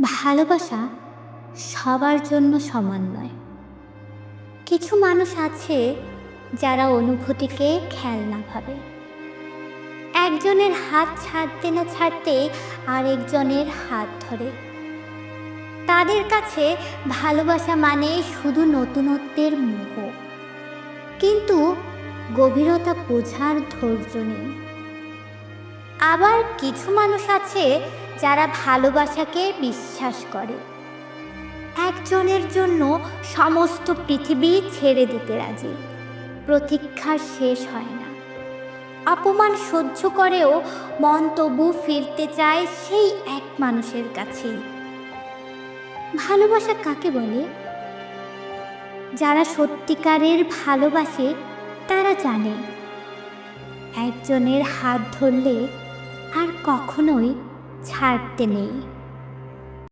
ভালোবাসা সবার জন্য সমান নয়। কিছু মানুষ আছে যারা অনুভূতিকে খেলনা ভাবে। একজনের হাত ছাড়তে না ছাড়তে আরেকজনের হাত ধরে। তাদের কাছে ভালোবাসা মানে শুধু নতুনত্বের মোহ। কিন্তু গভীরতা বোঝার ধৈর্য নেই। আবার কিছু মানুষ আছে যারা ভালোবাসাকে বিশ্বাস করে। একজনের জন্য সমস্ত পৃথিবী ছেড়ে দিতে রাজি। প্রতীক্ষা শেষ হয় না। অপমান সহ্য করেও মন তবু ফিরতে চায় সেই এক মানুষের কাছেই। ভালোবাসা কাকে বলে? যারা সত্যিকারের ভালোবাসে, তারা জানে। একজনের হাত ধরলে আর কখনোই ছাড়তে নেই।